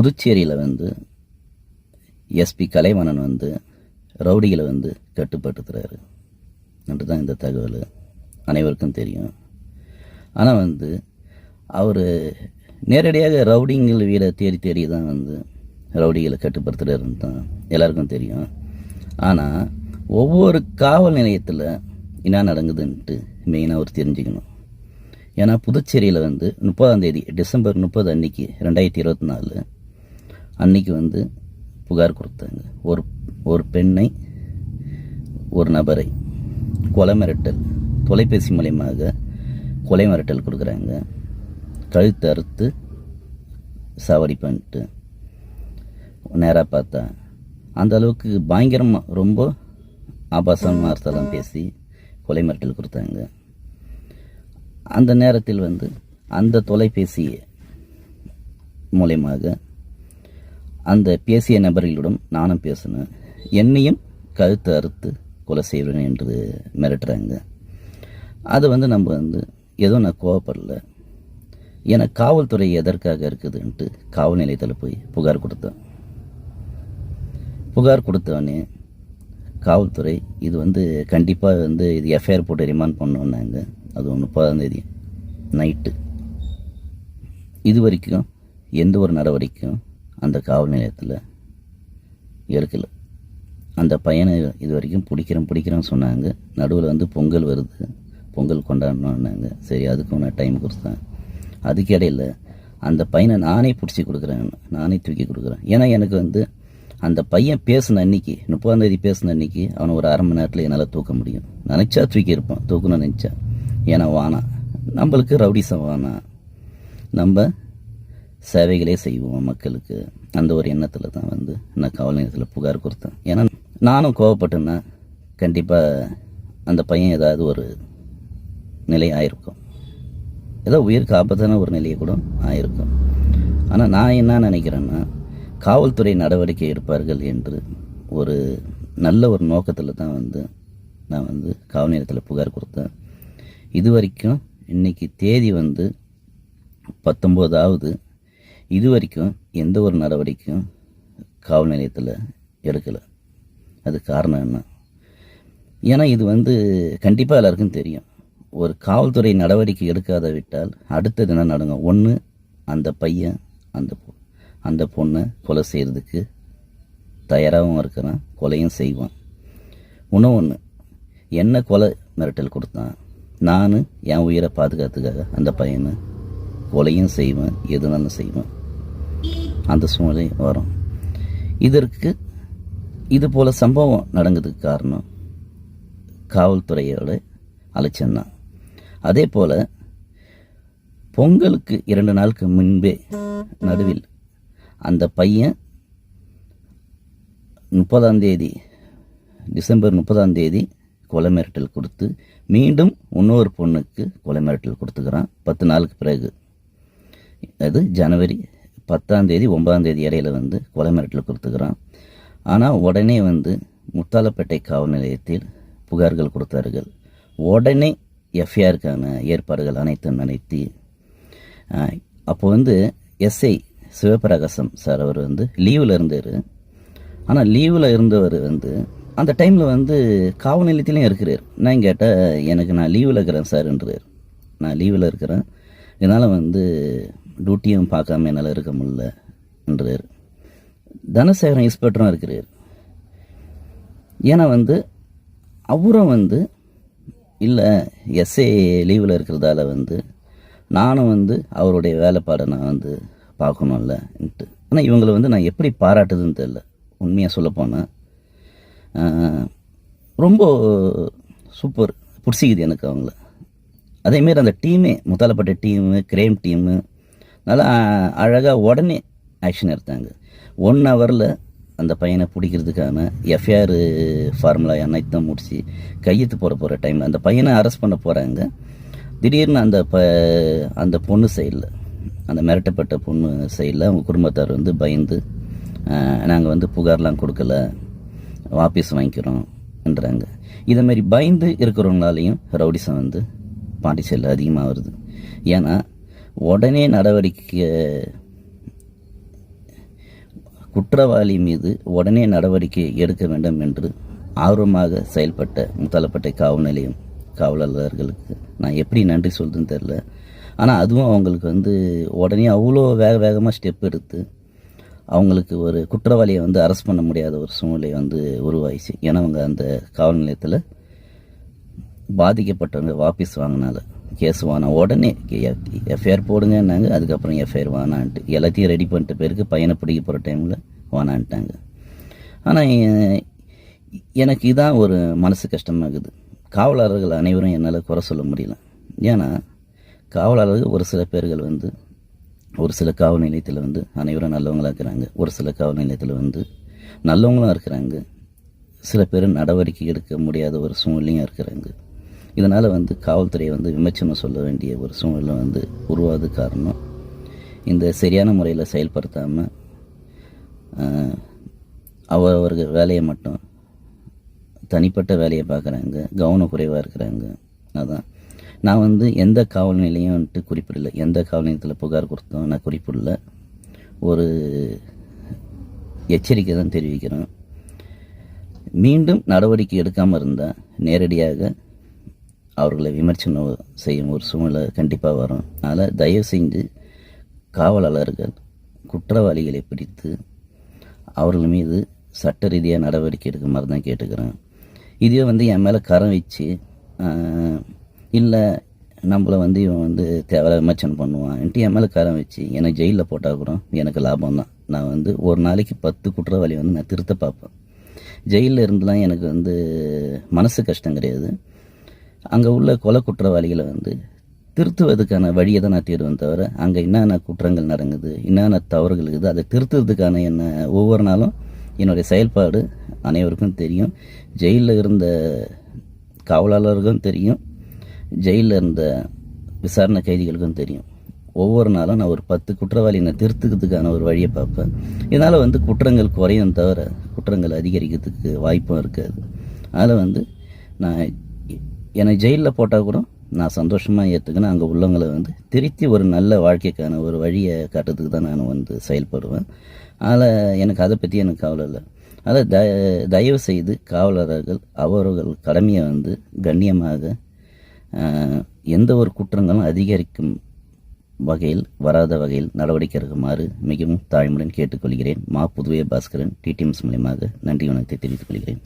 புதுச்சேரியில் வந்து எஸ்பி கலைவாணன் வந்து ரவுடிகளை வந்து கட்டுப்படுத்துகிறாரு என்று தான் இந்த தகவல் அனைவருக்கும் தெரியும். ஆனால் வந்து அவர் நேரடியாக ரவுடிங்கள் வீட தேடி தேடி தான் வந்து ரவுடிகளை கட்டுப்படுத்துகிறாருன்னு தான் எல்லாருக்கும் தெரியும். ஆனால் ஒவ்வொரு காவல் நிலையத்தில் என்ன நடக்குதுன்ட்டு மெயினாக அவர் தெரிஞ்சுக்கணும். ஏன்னா புதுச்சேரியில் வந்து முப்பதாம் தேதி டிசம்பர் முப்பது அன்னைக்கு ரெண்டாயிரத்தி இருபத்தி நாலு அன்னைக்கு வந்து புகார் கொடுத்தாங்க. ஒரு ஒரு பெண்ணை ஒரு நபரை கொலை மிரட்டல் தொலைபேசி மூலயமாக கொலை மிரட்டல் கொடுக்குறாங்க. கழுத்து அறுத்து சாவடி பண்ணிட்டு நேராக பார்த்தா அந்த அளவுக்கு பயங்கரமாக ரொம்ப ஆபாசமான வார்த்தைலாம் பேசி கொலை மிரட்டல் கொடுத்தாங்க. அந்த நேரத்தில் வந்து அந்த தொலைபேசி மூலயமாக அந்த பேசிய நபர்களிடம் நானும் பேசினேன். என்னையும் கழுத்து அறுத்து கொலை செய்வேன் என்று மிரட்டுறாங்க. அது வந்து நம்ம வந்து ஏதோ நான் கோவப்படல. ஏன்னா காவல்துறை எதற்காக இருக்குதுன்ட்டு காவல் நிலையத்தில் போய் புகார் கொடுத்தேன். புகார் கொடுத்தவொடனே காவல்துறை இது வந்து கண்டிப்பாக வந்து இது எஃப்ஐஆர் போட்டு ரிமாண்ட் பண்ணோன்னாங்க. அது ஒன்று தேதி நைட்டு இது வரைக்கும் எந்த ஒரு நடவடிக்கையும் அந்த காவல் நிலையத்தில் எடுக்கலை அந்த பையனை இது வரைக்கும் பிடிக்கிறேன் பிடிக்கிறேன்னு சொன்னாங்க. நடுவில் வந்து பொங்கல் வருது. பொங்கல் கொண்டாடணுன்னாங்க சரி அதுக்கும் நான் டைம் கொடுத்தேன் அதுக்கு இடையில அந்த பையனை நானே பிடிச்சி கொடுக்குறேன். நானே தூக்கி கொடுக்குறேன். ஏன்னா எனக்கு வந்து அந்த பையன் பேசின அன்னைக்கு முப்பாந்தேதி பேசின அன்னைக்கு அவனை ஒரு அரை மணி நேரத்தில் என்னால் தூக்க முடியும். நினச்சா தூக்கி இருப்பான். தூக்கணும்னு நினச்சா. ஏன்னா வானா. நம்மளுக்கு ரவுடிசம் வானா. நம்ம சேவைகளே செய்வோம் மக்களுக்கு. அந்த ஒரு எண்ணத்தில் தான் வந்து நான் காவல் நிலையத்தில் புகார் கொடுத்தேன். ஏன்னா நானும் கோவப்பட்டேன்னா கண்டிப்பாக அந்த பையன் ஏதாவது ஒரு நிலை ஆயிருக்கும். ஏதோ உயிருக்கு ஆபத்தான ஒரு நிலையை கூட ஆயிருக்கும். ஆனால் நான் என்ன நினைக்கிறேன்னா காவல்துறை நடவடிக்கை எடுப்பார்கள் என்று ஒரு நல்ல ஒரு நோக்கத்தில் தான் வந்து நான் வந்து காவல் நிலையத்தில் புகார் கொடுத்தேன். இது வரைக்கும் இன்றைக்கி தேதி வந்து பத்தொம்போதாவது இது வரைக்கும் எந்த ஒரு நடவடிக்கையும் காவல் நிலையத்தில் எடுக்கலை. அது காரணம் என்ன? ஏன்னா இது வந்து கண்டிப்பாக எல்லாருக்கும் தெரியும். ஒரு காவல்துறை நடவடிக்கை எடுக்காத விட்டால் அடுத்தது என்ன நடக்கும் ஒன்று அந்த பையன் அந்த பொ- அந்த பொண்ணை கொலை செய்கிறதுக்கு தயாராகவும் இருக்கிறான் கொலையும் செய்வான். இன்னும் ஒன்று என்ன கொலை மிரட்டல் கொடுத்தான்? நான் என் உயிரை பாதுகாத்துக்காக அந்த பையனை கொலையும் செய்வேன் எதுனாலும் செய்வேன். அந்த சூழ்நிலை வரும். இதற்கு இது போல் சம்பவம் நடந்ததுக்கு காரணம் காவல்துறையோட அலட்சியம்தான் அதே போல் பொங்கலுக்கு இரண்டு நாளுக்கு முன்பே நடுவில் அந்த பையன் முப்பதாம் தேதி டிசம்பர் முப்பதாம் தேதி கொலை மிரட்டல் கொடுத்து மீண்டும் இன்னொரு பொண்ணுக்கு கொலை மிரட்டல் கொடுத்துக்கிறான். பத்து நாளுக்கு பிறகு. அது ஜனவரி பத்தாம் தேதி ஒன்பதாம் தேதி இடையில வந்து கொலை மிரட்டல் கொடுத்துக்கிறான். ஆனால் உடனே வந்து முத்தாலப்பேட்டை காவல் நிலையத்தில் புகார்கள் கொடுத்தார்கள். உடனே எஃப்ஐஆருக்கான ஏற்பாடுகள் அனைத்தும் நடத்தி அப்போ வந்து எஸ்ஐ சிவபிரகாசம் சார் அவர் வந்து லீவில் இருந்தார். ஆனால் லீவில் இருந்தவர் வந்து அந்த டைமில் வந்து காவல் நிலையத்திலையும் இருக்கிறார். நான் கேட்டால் எனக்கு நான் லீவில் இருக்கிறேன் சார்ன்றார் நான் லீவில் இருக்கிறேன். இதனால் வந்து டியூட்டியும் பார்க்காம என்னால் இருக்க முடியல என்றார். தனசேகரன் இன்ஸ்பெக்டரும் இருக்கிறார். ஏன்னா வந்து அவரும் வந்து இல்லை எஸ்ஏ லீவில் இருக்கிறதால வந்து நானும் வந்து அவருடைய வேலைப்பாடை நான் வந்து பார்க்கணும்லன்ட்டு ஆனால் இவங்களை வந்து நான் எப்படி பாராட்டுதுன்னு தெரில உண்மையாக சொல்லப்போனால் ரொம்ப சூப்பர் பிடிச்சிக்குது எனக்கு அவங்கள. அதேமாரி அந்த டீமே முத்தாலப்பட்ட டீமு கிரேம் டீமு நல்லா அழகாக உடனே ஆக்ஷன் எடுத்தாங்க. ஒன் ஹவரில் அந்த பையனை பிடிக்கிறதுக்கான எஃப்ஐஆர் ஃபார்முலா அனைத்தும் முடிச்சு கையெழுத்து போட போகிற டைமில் அந்த பையனை அரெஸ்ட் பண்ண போகிறாங்க திடீர்னு அந்த ப அந்த பொண்ணு சைடில் அந்த மிரட்டப்பட்ட பொண்ணு சைடில் அவங்க குடும்பத்தார் வந்து பயந்து நாங்கள் வந்து புகார்லாம் கொடுக்கல வாபீஸ் வாங்கிக்கிறோம் என்றாங்க. இதை மாதிரி பயந்து இருக்கிறவங்களாலையும் ரவுடிசம் வந்து பாண்டிச்சேரியில் அதிகமாக வருது. ஏன்னா உடனே நடவடிக்கை குற்றவாளி மீது உடனே நடவடிக்கை எடுக்க வேண்டும் என்று ஆர்வமாக செயல்பட்ட முத்தாலப்பட்டை காவல் நிலையம் காவலர்களுக்கு நான் எப்படி நன்றி சொல்கிறதுன்னு தெரில ஆனால் அதுவும் அவங்களுக்கு வந்து உடனே அவ்வளோ வேக வேகமாக ஸ்டெப் எடுத்து அவங்களுக்கு ஒரு குற்றவாளியை வந்து அரெஸ்ட் பண்ண முடியாத ஒரு சூழ்நிலை வந்து உருவாயிடுச்சு. ஏன்னா அவங்க அந்த காவல் நிலையத்தில் பாதிக்கப்பட்டவங்க வாபீஸ் வாங்கினால கேஸ் வாங்கினா உடனே எஃப்ஐஆர் போடுங்கன்னாங்க. அதுக்கப்புறம் எஃப்ஐஆர் வாணான்ட்டு எல்லாத்தையும் ரெடி பண்ணிட்ட பேருக்கு பையனை பிடிக்க போகிற டைமில் வாணான்ட்டாங்க ஆனால் எனக்கு இதான் ஒரு மனசு கஷ்டமாகுது. காவலர்கள் அனைவரும் என்னால் குறை சொல்ல முடியல. ஏன்னா காவலர்கள் ஒரு சில பேர்கள் வந்து ஒரு சில காவல் நிலையத்தில் வந்து அனைவரும் நல்லவங்களாக இருக்கிறாங்க. ஒரு சில காவல் நிலையத்தில் வந்து நல்லவங்களும் இருக்கிறாங்க. சில பேர் நடவடிக்கை எடுக்க முடியாத ஒரு சூழ்நிலையும் இருக்கிறாங்க. இதனால் வந்து காவல்துறையை வந்து விமர்சனம் சொல்ல வேண்டிய ஒரு சூழ்நிலை வந்து உருவாது காரணம். இந்த சரியான முறையில் செயல்படுத்தாமல் அவரவர்கள் வேலையை மட்டும் தனிப்பட்ட வேலையை பார்க்குறாங்க கவனக்குறைவாக இருக்கிறாங்க. அதான். நான் வந்து எந்த காவல் நிலையம் வந்துட்டு குறிப்பிடல. எந்த காவல் நிலையத்தில் புகார் கொடுத்தோம் நான் குறிப்பிடல. ஒரு எச்சரிக்கை தான் தெரிவிக்கிறேன். மீண்டும் நடவடிக்கை எடுக்காமல் இருந்தால் நேரடியாக அவர்களை விமர்சனம் செய்யும் ஒரு சூழ்நிலை கண்டிப்பாக வரும். அதனால் தயவு செஞ்சு காவலாளர்கள் குற்றவாளிகளை பிடித்து அவர்கள் மீது சட்ட ரீதியாக நடவடிக்கை எடுக்க மாதிரி தான் கேட்டுக்கிறேன். இதுவே வந்து என் மேலே கரம் வச்சு இல்லை நம்மளை வந்து இவன் வந்து தேவையான விமர்சனம் பண்ணுவான்ட்டு என் மேலே கரம் வச்சு என்னை ஜெயிலில் போட்டால் கூட எனக்கு லாபம் தான். நான் வந்து ஒரு நாளைக்கு பத்து குற்றவாளி வந்து நான் திருத்த பார்ப்பேன். ஜெயிலில் இருந்துலாம் எனக்கு வந்து மனசு கஷ்டம் கிடையாது. அங்கே உள்ள கொலை குற்றவாளிகளை வந்து திருத்துவதற்கான வழியை தான் நான் தேடுவேன் தவிர அங்கே என்னென்ன குற்றங்கள் நடங்குது என்னென்ன தவறுகள் இருக்குது அதை திருத்துறதுக்கான என்ன ஒவ்வொரு நாளும் என்னுடைய செயல்பாடு அனைவருக்கும் தெரியும். ஜெயிலில் இருந்த காவலாளர்களுக்கும் தெரியும். ஜெயிலில் இருந்த விசாரணை கைதிகளுக்கும் தெரியும். ஒவ்வொரு நாளும் நான் ஒரு பத்து குற்றவாளியை திருத்துக்கிறதுக்கான ஒரு வழியை பார்ப்பேன். இதனால் வந்து குற்றங்கள் குறையும் தவிர குற்றங்கள் அதிகரிக்கிறதுக்கு வாய்ப்பும் இருக்காது. அதில் வந்து நான் என்னை ஜெயிலில் போட்டால் கூட நான் சந்தோஷமாக ஏற்றுக்கினேன் அங்கே உள்ளவங்களை வந்து திருத்தி ஒரு நல்ல வாழ்க்கைக்கான ஒரு வழியை காட்டுறதுக்கு தான் நான் வந்து செயல்படுவேன். அதில் எனக்கு அதை பற்றி எனக்கு கவலை இல்லை. அதை த தயவு செய்து காவலர்கள் அவர்கள் கடமையை வந்து கண்ணியமாக எந்த ஒரு குற்றங்களும் அதிகரிக்கும் வகையில் வராத வகையில் நடவடிக்கை எடுக்குமாறு மிகவும் தாழ்மையுடன் கேட்டுக்கொள்கிறேன். மா புதுவை பாஸ்கரன் டிடிஎம்ஸ் மூலியமாக நன்றி வணக்கத்தை தெரிவித்துக் கொள்கிறேன்.